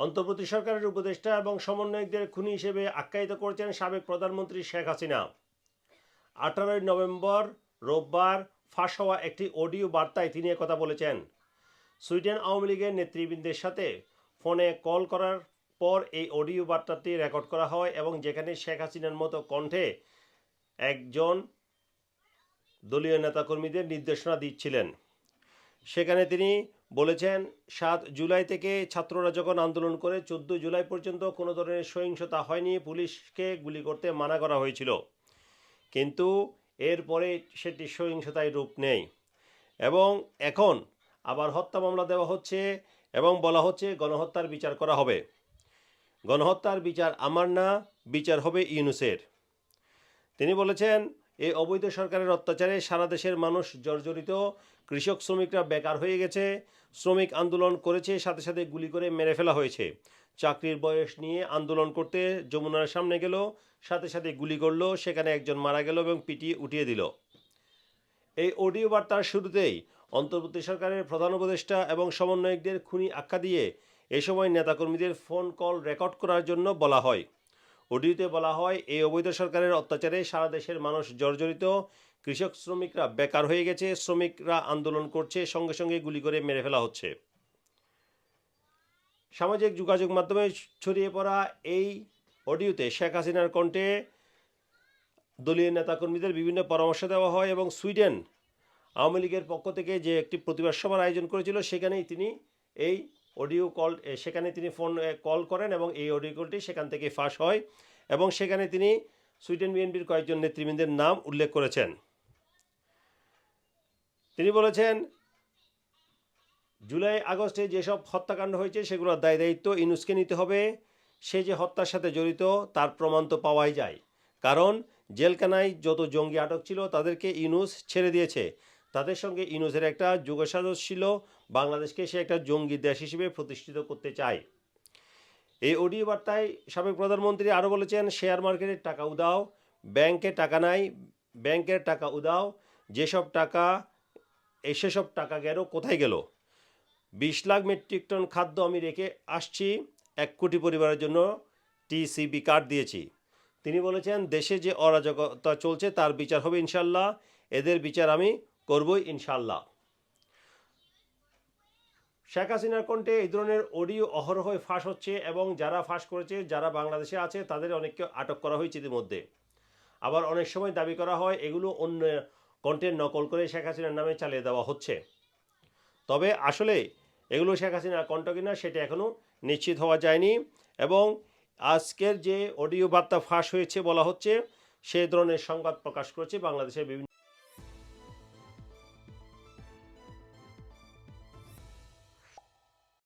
অন্তর্বর্তী সরকারের উপদেষ্টা এবং সমন্বয়কদের খুনি হিসেবে আখ্যায়িত করেছেন সাবেক প্রধানমন্ত্রী শেখ হাসিনা। আঠারোই নভেম্বর রোববার ফাঁস হওয়া একটি অডিও বার্তায় তিনি কথা বলেছেন। সুইডেন আওয়ামী লীগের নেতৃবৃন্দের সাথে ফোনে কল করার পর এই অডিও বার্তাটি রেকর্ড করা হয় এবং যেখানে শেখ হাসিনার মতো কণ্ঠে একজন দলীয় নেতাকর্মীদের নির্দেশনা দিচ্ছিলেন। সেখানে তিনি বলেছেন, সাত জুলাই থেকে ছাত্ররা যখন আন্দোলন করে, চোদ্দ জুলাই পর্যন্ত কোনো ধরনের সহিংসতা হয়নি, পুলিশকে গুলি করতে মানা করা হয়েছিল। কিন্তু এরপরে সেটি সহিংসতায় রূপ নেই। এবং এখন আবার হত্যা মামলা দেওয়া হচ্ছে এবং বলা হচ্ছে গণহত্যার বিচার করা হবে। গণহত্যার বিচার আমার না, বিচার হবে ইউনুসের। তিনি বলেছেন এই অবৈধ সরকারের অত্যাচারে সারা দেশের মানুষ জর্জরিত। কৃষক শ্রমিকরা বেকার হয়ে গেছে। শ্রমিক আন্দোলন করেছে, সাথে সাথে গুলি করে মেরে ফেলা হয়েছে। চাকরির বয়স নিয়ে আন্দোলন করতে যমুনার সামনে গেল, সাথে সাথে গুলি করল, সেখানে একজন মারা গেল এবং পিটিয়ে উঠিয়ে দিল। এই অডিও বার্তার শুরুতেই অন্তর্বর্তী সরকারের প্রধান উপদেষ্টা এবং সমন্বয়কদের খুনি আখ্যা দিয়ে এ সময় নেতাকর্মীদের ফোন কল রেকর্ড করার জন্য বলা হয়। অডিওতে বলা হয়, এই অবৈধ সরকারের অত্যাচারে সারা দেশের মানুষ জর্জরিত। কৃষক শ্রমিকরা বেকার হয়ে গেছে, শ্রমিকরা আন্দোলন করছে, সঙ্গে সঙ্গে গুলি করে মেরে ফেলা হচ্ছে। সামাজিক যোগাযোগ মাধ্যমে ছড়িয়ে পড়া এই অডিওতে শেখ হাসিনার কণ্ঠে দলীয় নেতাকর্মীদের বিভিন্ন পরামর্শ দেওয়া হয় এবং সুইডেন আওয়ামী লীগের পক্ষ থেকে যে একটি প্রতিবাদ সভার আয়োজন করেছিল, সেখানেই তিনি এই অডিও কল সেখানে তিনি ফোন কল করেন এবং এই অডিও কলটি সেখান থেকে ফাঁস হয় এবং সেখানে তিনি সুইডেন বিএনপির কয়েকজন নেতৃবৃন্দের নাম উল্লেখ করেছেন। তিনি বলেছেন, জুলাই আগস্টে যেসব হত্যাকাণ্ড হয়েছে সেগুলোর দায় দায়িত্ব ইনুসকে নিতে হবে। সে যে হত্যার সাথে জড়িত তার প্রমাণ তো পাওয়াই যায়। কারণ জেলখানায় যত জঙ্গি আটক ছিল তাদেরকে ইনুস ছেড়ে দিয়েছে। তাদের সঙ্গে ইনুসের একটা যোগসাজস ছিল। বাংলাদেশকে সে একটা জঙ্গি দেশ হিসেবে প্রতিষ্ঠিত করতে চায়। এই অডিও বার্তায় সাবেক প্রধানমন্ত্রী আরও বলেছেন, শেয়ার মার্কেটের টাকা উদাও ব্যাংকে টাকা নাই, ব্যাংকের টাকা উদাও যেসব টাকা সেসব টাকা গেল, কোথায় গেল? বিশ লাখ মেট্রিক টন খাদ্য আমি রেখে আসছি, এক কোটি পরিবারের জন্য টিসিবি কার্ড দিয়েছি। তিনি বলেছেন, দেশে যে অরাজকতা চলছে, তার বিচার হবে ইনশাল্লাহ। এদের বিচার আমি করবই ইনশাল্লাহ শেখ হাসিনার কণ্ঠে এই ধরনের অডিও অহরহ ফাঁস হচ্ছে এবং যারা ফাঁস করেছে, যারা বাংলাদেশে আছে, তাদের অনেককে আটক করা হয়েছে ইতিমধ্যে। আবার অনেক সময় দাবি করা হয়, এগুলো অন্য কন্টেন্ট নকল করে শেখ হাসিনার নামে চালিয়ে দেওয়া হচ্ছে। তবে আসলে এগুলো শেখ হাসিনার কণ্ঠ কিনা, সেটা এখনও নিশ্চিত হওয়া যায়নি এবং আজকের যে অডিও বার্তা ফাঁস হয়েছে বলা হচ্ছে, সে ধরনের সংবাদ প্রকাশ করেছে বাংলাদেশের বিভিন্ন